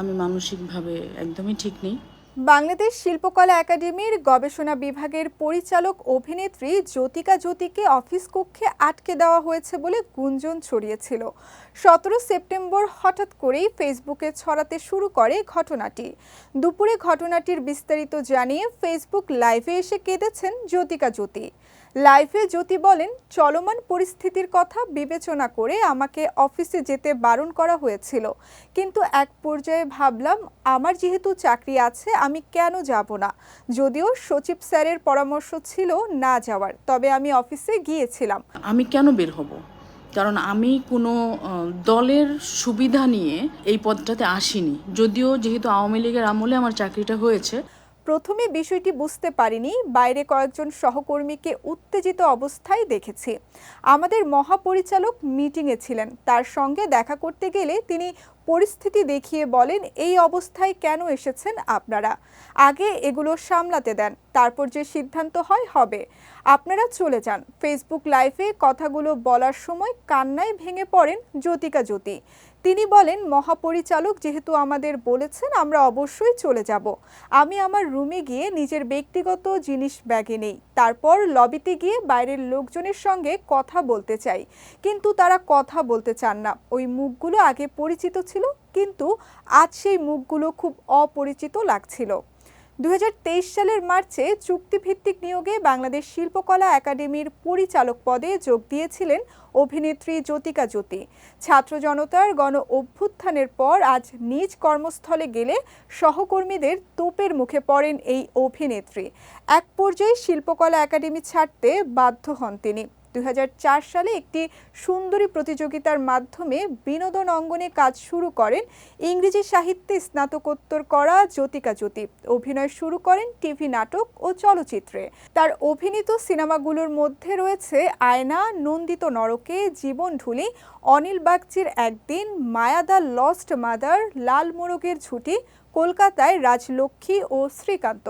আমি মানসিকভাবে একদমই ঠিক নেই। বাংলাদেশ শিল্পকলা একাডেমির গবেষণা বিভাগের পরিচালক অভিনেত্রী জ্যোতিকা জ্যোতিকে অফিস কক্ষে আটকে দেওয়া হয়েছে বলে গুঞ্জন ছড়িয়েছিল। সতেরো সেপ্টেম্বর হঠাৎ করেই ফেসবুকে ছড়াতে শুরু করে ঘটনাটি। দুপুরে ঘটনাটির বিস্তারিত জানিয়ে ফেসবুক লাইভে এসে কেঁদেছেন জ্যোতিকা জ্যোতি। লাইভে জ্যোতি বলেন, চলমান পরিস্থিতির কথা বিবেচনা করে আমাকে অফিসে যেতে বারণ করা হয়েছিল। কিন্তু এক পর্যায়ে ভাবলাম, আমার যেহেতু চাকরি আছে, আমি কেন যাব না? যদিও সচিব স্যারের পরামর্শ ছিল না যাওয়ার, তবে আমি অফিসে গিয়েছিলাম। আমি কেন বের হব? কারণ আমি কোনো দলের সুবিধা নিয়ে এই পদটাতে আসিনি। যদিও যেহেতু আওয়ামী লীগের আমলে আমার চাকরিটা হয়েছে প্রথমে বিষয়টি বুঝতে পারিনি, বাইরে কয়েকজন সহকর্মীকে উত্তেজিত অবস্থায় দেখেছি। আমাদের মহাপরিচালক মিটিংয়ে ছিলেন, তার সঙ্গে দেখা করতে গেলে তিনি পরিস্থিতি দেখিয়ে বলেন, এই অবস্থায় কেন এসেছেন আপনারা? আগে এগুলো সামলাতে দেন, তারপর যে সিদ্ধান্ত হয় হবে। আপনারা চলে যান। ফেসবুক লাইভে কথাগুলো বলার সময় কান্নায় ভেঙে পড়েন জ্যোতিকা জ্যোতি। তিনি বলেন, মহাপরিচালক যেহেতু আমাদের বলেছেন, আমরা অবশ্যই চলে যাব। আমি আমার রুমে গিয়ে নিজের ব্যক্তিগত জিনিস ব্যাগে নেই। তারপর লবিতে গিয়ে বাইরের লোকজনের সঙ্গে কথা বলতে চাই। কিন্তু তারা কথা বলতে চান না। ওই মুখগুলো আগে পরিচিত ছিল কিন্তু আজ সেই মুখগুলো খুব অপরিচিত লাগছিল। দুই হাজার তেইশ সালের মার্চে চুক্তিভিত্তিক নিয়োগে বাংলাদেশ শিল্পকলা একাডেমির পরিচালক পদে যোগ দিয়েছিলেন অভিনেত্রী জ্যোতিকা জ্যোতি। ছাত্র জনতার গণ অভ্যুত্থানের পর আজ নিজ কর্মস্থলে গেলে সহকর্মীদের তোপের মুখে পড়েন এই অভিনেত্রী। এক পর্যায়ে শিল্পকলা একাডেমি ছাড়তে বাধ্য হন তিনি। দুই হাজার চার সালে একটি সুন্দরী প্রতিযোগিতার মাধ্যমে বিনোদন অঙ্গনে কাজ শুরু করেন ইংরেজি সাহিত্যে স্নাতকোত্তর করা জ্যোতিকা জ্যোতি। অভিনয় শুরু করেন টিভি নাটক ও চলচ্চিত্রে। তার অভিনীত সিনেমাগুলোর মধ্যে রয়েছে আয়না, নন্দিত নরকে, জীবন ঢুলি, অনিল বাগচির একদিন মায়াদা লস্ট মাদার, লাল মোরগের ঝুঁটি, কলকাতায় রাজলক্ষ্মী ও শ্রীকান্ত।